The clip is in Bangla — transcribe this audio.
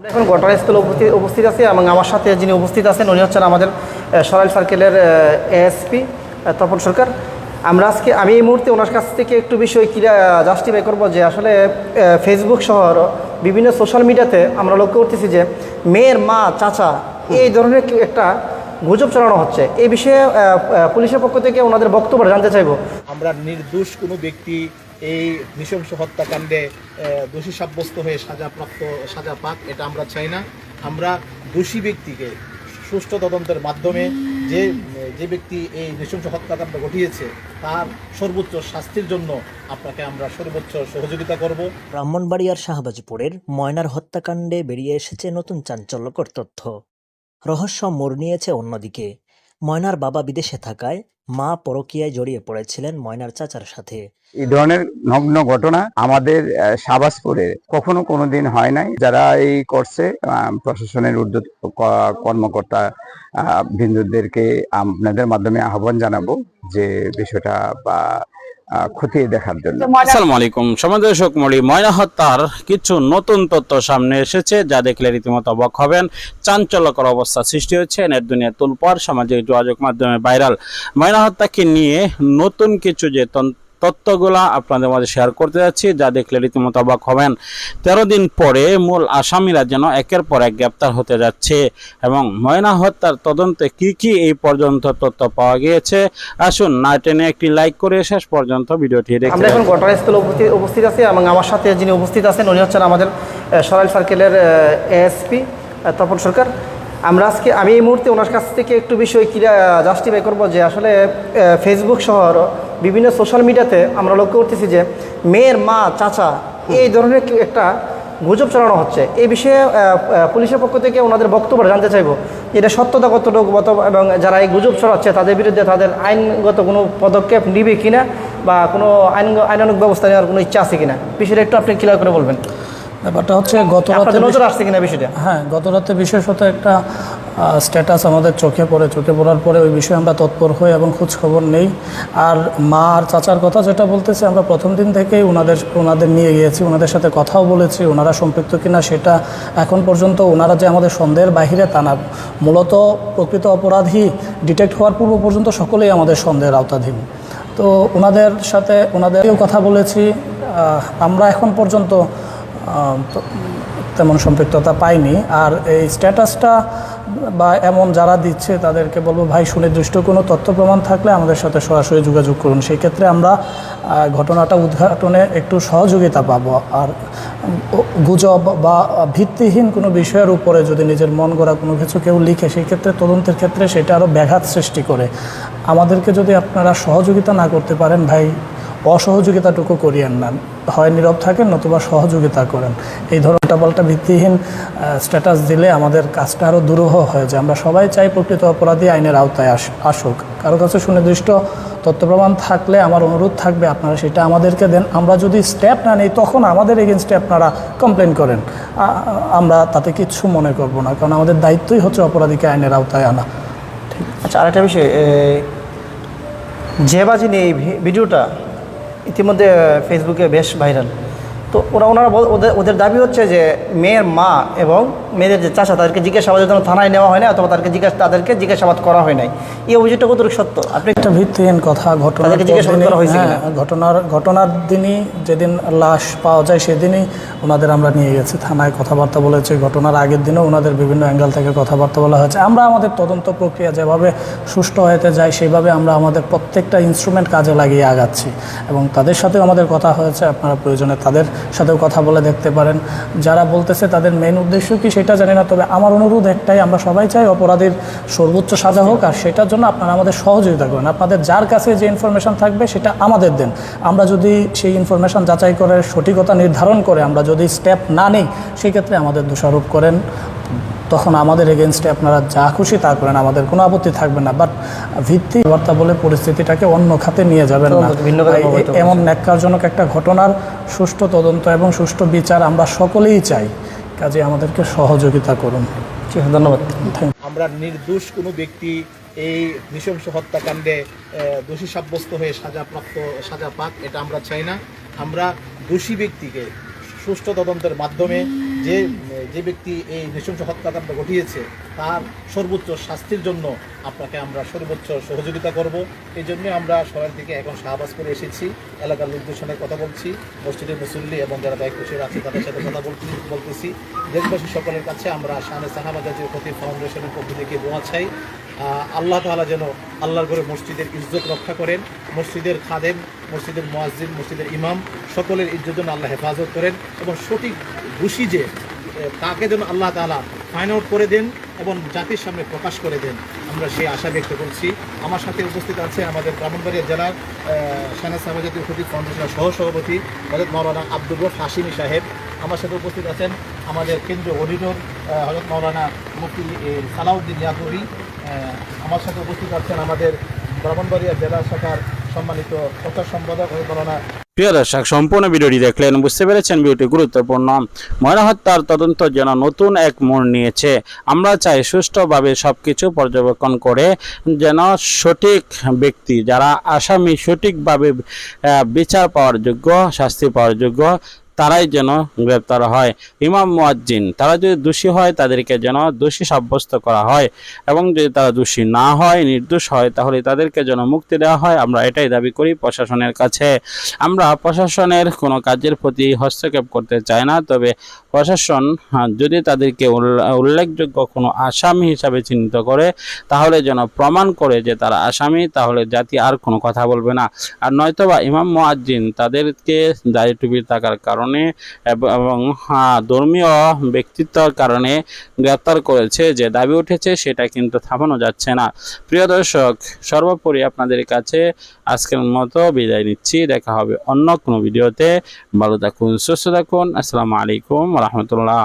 আমরা এখন ঘটনাস্থলে উপস্থিত উপস্থিত আছি এবং আমার সাথে যিনি উপস্থিত আছেন, উনি হচ্ছেন আমাদের সরাইল সার্কেলের এএসপি তপন সরকার। আমরা আজকে, আমি এই মুহূর্তে ওনার কাছ থেকে একটু বিষয় ক্লিয়ার জাস্টিফাই করব যে আসলে ফেসবুক সহ বিভিন্ন সোশ্যাল মিডিয়াতে আমরা লক্ষ্য করতেছি যে মেয়ের মা, চাচা এই ধরনের একটা গুজব চালানো হচ্ছে। এই বিষয়ে পুলিশের পক্ষ থেকে ওনাদের বক্তব্য জানতে চাইব। আমরা নির্দোষ কোনো ব্যক্তি এই নৃশংস হত্যাকাণ্ডে দোষী সাব্যস্ত হয়ে সাজাপ্রাপ্ত সাজা পাক এটা আমরা চাই না। আমরা দোষী ব্যক্তিকে সুষ্ঠু তদন্তের মাধ্যমে যে যে ব্যক্তি এই নৃশংস হত্যাকাণ্ড ঘটিয়েছে, তার সর্বোচ্চ শাস্তির জন্য আপনাকে আমরা সর্বোচ্চ সহযোগিতা করব। ব্রাহ্মণবাড়িয়ার শাহবাজপুরের ময়নার হত্যাকাণ্ডে বেরিয়ে এসেছে নতুন চাঞ্চল্যকর তথ্য। রহস্য মোড় নিয়েছে অন্যদিকে। ময়নার বাবা বিদেশে থাকায় মা পরকিয়ায় জড়িয়ে পড়েছিলেন ময়নার চাচার সাথে। এই ধরনের নগ্ন ঘটনা আমাদের সাবাসপুরে কখনো কখনো দিন হয় নাই। যারা এই করছে প্রশাসনের ঊর্ধ্ব কর্মকর্তা বিন্দুদেরকে আপনাদের মাধ্যমে আহ্বান জানাব যে বিষয়টা বা খতিয়ে দেখার জন্য। আসসালামু আলাইকুম। সমাজ দর্শক মলি ময়না হত্যার কিছু নতুন তথ্য সামনে এসেছে যা দেখলে রীতিমতো অবাক হবেন। চাঞ্চল্যকর অবস্থা সৃষ্টি হচ্ছে নেট দুনিয়া তুলপর সামাজিক যোগাযোগ মাধ্যমে ভাইরাল। ময়না হত্যাকে নিয়ে নতুন কিছু যে তন- তথ্যগুলা আপনাদের মাঝে শেয়ার করতে যাচ্ছি যা দেখলে রীতিমতো অবাক হবেন। তেরো দিন পরে মূল আসামিরা যেন একের পর এক গ্রেপ্তার হতে যাচ্ছে এবং ময়না হত্যার তদন্তে কি কি এই পর্যন্ত তথ্য পাওয়া গিয়েছে আসুন না টেনে একটি লাইক করে শেষ পর্যন্ত ভিডিওটি দেখতে আমরা এখন ঘটনাস্থলে উপস্থিত উপস্থিত আছি এবং আমার সাথে যিনি উপস্থিত আছেন উনি হচ্ছেন আমাদের সরাইল সার্কেলের এএসপি তপন সরকার। আমরা আজকে, আমি এই মুহূর্তে ওনার কাছ থেকে একটু বিষয় ক্লিয়ার জাস্টিফাই করব যে আসলে ফেসবুক সহ বিভিন্ন সোশ্যাল মিডিয়াতে আমরা লক্ষ্য করতেছি যে মেয়ের মা, চাচা এই ধরনের একটা গুজব চালানো হচ্ছে। এই বিষয়ে পুলিশের পক্ষ থেকে ওনাদের বক্তব্য জানতে চাইব এটা সত্যতা কতটুকু কত এবং যারা এই গুজব ছড়াচ্ছে তাদের বিরুদ্ধে তাদের আইনগত কোনো পদক্ষেপ নিবে কিনা বা কোনো আইন আইনানুক ব্যবস্থা নেওয়ার কোনো ইচ্ছা আছে কিনা? বিষয়টা একটু আপনি ক্লিয়ার করে বলবেন। ব্যাপারটা হচ্ছে গত রাতে নজর আসছে কিনা বিষয়টা? হ্যাঁ গত রাতে বিশেষত একটা স্ট্যাটাস আমাদের চোখে পড়ে চোখে পড়ার পরে ওই বিষয়ে আমরা তৎপর হই এবং খোঁজ খবর নেই। আর মা আর চাচার কথা যেটা বলতেছে আমরা প্রথম দিন থেকেই ওনাদের ওনাদের নিয়ে গিয়েছি ওনাদের সাথে কথাও বলেছি ওনারা সম্পৃক্ত কিনা সেটা এখন পর্যন্ত ওনারা যে আমাদের সন্দেহের বাহিরে তা না। মূলত প্রকৃত অপরাধী ডিটেক্ট হওয়ার পূর্ব পর্যন্ত সকলেই আমাদের সন্দেহের আওতাধীন। তো ওনাদের সাথে ওনাদেরকেও কথা বলেছি। আমরা এখন পর্যন্ত তেমন সম্পৃক্ততা পাইনি। আর এই স্ট্যাটাসটা বা এমন যারা দিচ্ছে, তাদেরকে বলব, ভাই, সুনির্দিষ্ট কোনো তথ্য প্রমাণ থাকলে আমাদের সাথে সরাসরি যোগাযোগ করুন। সেই ক্ষেত্রে আমরা ঘটনাটা উদ্ঘাটনে একটু সহযোগিতা পাব। আর গুজব বা ভিত্তিহীন কোনো বিষয়ের উপরে যদি নিজের মন গড়া কোনো কিছু কেউ লিখে সেই ক্ষেত্রে তদন্তের ক্ষেত্রে সেটা আরও ব্যাঘাত সৃষ্টি করে। আমাদেরকে যদি আপনারা সহযোগিতা না করতে পারেন, ভাই, অসহযোগিতাটুকু করিয়েন না। হয়, নীরব থাকেন নতুবা সহযোগিতা করেন। এই ধরনের পাল্টা ভিত্তিহীন স্ট্যাটাস দিলে আমাদের কাজটা আরও দুরূহ হয়ে যায়। আমরা সবাই চাই প্রকৃত অপরাধী আইনের আওতায় আস- আসুক। কারও কাছে সুনির্দিষ্ট তথ্য প্রমাণ থাকলে আমার অনুরোধ থাকবে, আপনারা সেটা আমাদেরকে দেন। আমরা যদি স্টেপ না নিই, তখন আমাদের এগেনস্টে আপনারা কমপ্লেন করেন। আমরা তাতে কিচ্ছু মনে করব না, কারণ আমাদের দায়িত্বই হচ্ছে অপরাধীকে আইনের আওতায় আনা। ঠিক আচ্ছা আরেকটা বিষয় যে বাজি নিয়ে এই ভিডিওটা ইতিমধ্যে ফেসবুকে বেশ ভাইরাল তো ওরা ওনারা ওদের ওদের দাবি হচ্ছে যে মেয়ের মা এবং মেয়েদের যে চাচা তাদেরকে জিজ্ঞাসাবাদের জন্য থানায় নেওয়া হয় না অথবা তাদেরকে জিজ্ঞাসা তাদেরকে জিজ্ঞাসাবাদ করা হয় নাই। এই অভিযোগটা কতটুকু সত্য? আপনি একটা ভিত্তিহীন কথা তাদেরকে জিজ্ঞাসাবাদ করা হয়েছে হ্যাঁ, ঘটনার ঘটনার দিনই যেদিন লাশ পাওয়া যায় সেদিনই ওনাদের আমরা নিয়ে গেছি থানায় কথাবার্তা বলেছি। ঘটনার আগের দিনও ওনাদের বিভিন্ন অ্যাঙ্গেল থেকে কথাবার্তা বলা হয়েছে। আমরা আমাদের তদন্ত প্রক্রিয়া যেভাবে সুষ্ঠু হতে যায় সেইভাবে আমরা আমাদের প্রত্যেকটা ইনস্ট্রুমেন্ট কাজে লাগিয়ে আগাচ্ছি। এবং তাদের সাথেও আমাদের কথা হয়েছে আপনারা প্রয়োজনে তাদের সাথেও কথা বলে দেখতে পারেন। যারা বলতেছে তাদের মেন উদ্দেশ্য কি সেটা জানি না, তবে আমার অনুরোধ একটাই, আমরা সবাই চাই অপরাধীর সর্বোচ্চ সাজা হোক, আর সেটার জন্য আপনারা আমাদের সহযোগিতা করেন। আপনাদের যার কাছে যে ইনফরমেশান থাকবে সেটা আমাদের দেন। আমরা যদি সেই ইনফরমেশান যাচাই করে সঠিকতা নির্ধারণ করে আমরা যদি স্টেপ না নিই, সেক্ষেত্রে আমাদের দোষারোপ করেন। তখন আমাদের এগেনস্টে আপনারা যা খুশি তা করেন আমাদের কোনো আপত্তি থাকবে না। বাট ভিত্তি বার্তা বলে পরিস্থিতিটাকে অন্য খাতে নিয়ে যাবেন না। এমন ন্যাক্কারজনক একটা ঘটনার সুষ্ঠু তদন্ত এবং সুষ্ঠু বিচার আমরা সকলেই চাই। কাজে আমাদেরকে সহযোগিতা করুন। ঠিক ধন্যবাদ। আমরা নির্দোষ কোনো ব্যক্তি এই নৃশংস হত্যাকাণ্ডে দোষী সাব্যস্ত হয়ে সাজাপ্রাপ্ত সাজা পাক এটা আমরা চাই না। আমরা দোষী ব্যক্তিকে সুষ্ঠু তদন্তের মাধ্যমে যে যে ব্যক্তি এই নৃশংস হত্যাকাণ্ড ঘটিয়েছে তার সর্বোচ্চ শাস্তির জন্য আপনাকে আমরা সর্বোচ্চ সহযোগিতা করব। এই জন্য আমরা সবার দিকে এখন শাহবাজ করে এসেছি। এলাকার লোকদের সঙ্গে কথা বলছি। মসজিদের মুসল্লি এবং যারা দায়িত্বশীল আছে তাদের সাথে কথা বলতে বলতেছি। দেশবাসী সকলের কাছে আমরা শানে সাহাবা জাতীয় ক্ষতি ফাউন্ডেশনের পক্ষ থেকে চাই। আল্লাহ তাআলা যেন আল্লাহর করে মসজিদের ইজ্জত রক্ষা করেন। মসজিদের খাদেম, মসজিদের মুয়াজ্জিন, মসজিদের ইমাম সকলের ইজ্জত যেন আল্লাহ হেফাজত করেন এবং সঠিক দোষী যে তাকে যেন আল্লাহ তাআলা ফাইন আউট করে দেন। এবং জাতির সামনে প্রকাশ করে দেন। আমরা সেই আশা ব্যক্ত করছি। আমার সাথে উপস্থিত আছে আমাদের ব্রাহ্মণবাড়িয়া জেলার সানা সামাজাতীয় ক্ষতি ফাউন্ডেশনের সহসভাপতি হজরত মৌলানা আব্দুর রফ হাসিমি সাহেব। আমার সাথে উপস্থিত আছেন আমাদের কেন্দ্রীয় অডিটর হজরত মৌলানা মুফতি সালাউদ্দিন ইয়াকুরি আহ, আমার সাথে উপস্থিত আছেন আমাদের ব্রাহ্মণবাড়িয়া জেলা শাখার সম্মানিত প্রচার সম্পাদক হজরত না প্রিয় দর্শক, সম্পূর্ণ ভিডিওটি দেখলেন বুঝতে পেরেছেন ভিডিওটি গুরুত্বপূর্ণ। ময়না হত্যার তদন্ত যেন নতুন এক মোড় নিয়েছে। আমরা চাই সুষ্ঠুভাবে সব কিছু পর্যবেক্ষণ করে যেন সঠিক ব্যক্তি, যারা আসামি সঠিকভাবে বিচার পাওয়ার যোগ্য, শাস্তি পাওয়ার যোগ্য তারাই যেন গ্রেপ্তার হয়। ইমাম মুয়াজ্জিন তারা যদি দোষী হয় তাদেরকে যেন দোষী সাব্যস্ত করা হয় এবং যদি তারা দোষী না হয় নির্দোষ হয় তাহলে তাদেরকে যেন মুক্তি দেওয়া হয়। আমরা এটাই দাবি করি প্রশাসনের কাছে। আমরা প্রশাসনের কোনো কাজের প্রতি হস্তক্ষেপ করতে চাই না তবে প্রশাসন হ্যাঁ, যদি তাদেরকে উল্লে- উল্লেখযোগ্য কোনো আসামি হিসাবে চিহ্নিত করে তাহলে যেন প্রমাণ করে যে তারা আসামি তাহলে জাতি আর কোনো কথা বলবে না। আর নয়তোবা ইমাম মুয়াজ্জিন তাদেরকে দাড়ি টুপি থাকার কারণে এব- এবং হ্যাঁ, ধর্মীয় ব্যক্তিত্বর কারণে গ্রেপ্তার করেছে যে দাবি উঠেছে সেটা কিন্তু থামানো যাচ্ছে না। প্রিয় দর্শক সর্বোপরি আপনাদের কাছে আজকের মতো বিদায় নিচ্ছি। দেখা হবে অন্য কোনো ভিডিওতে। ভালো থাকুন সুস্থ থাকুন। আসসালামু আলাইকুম রহমতুল্লাহ।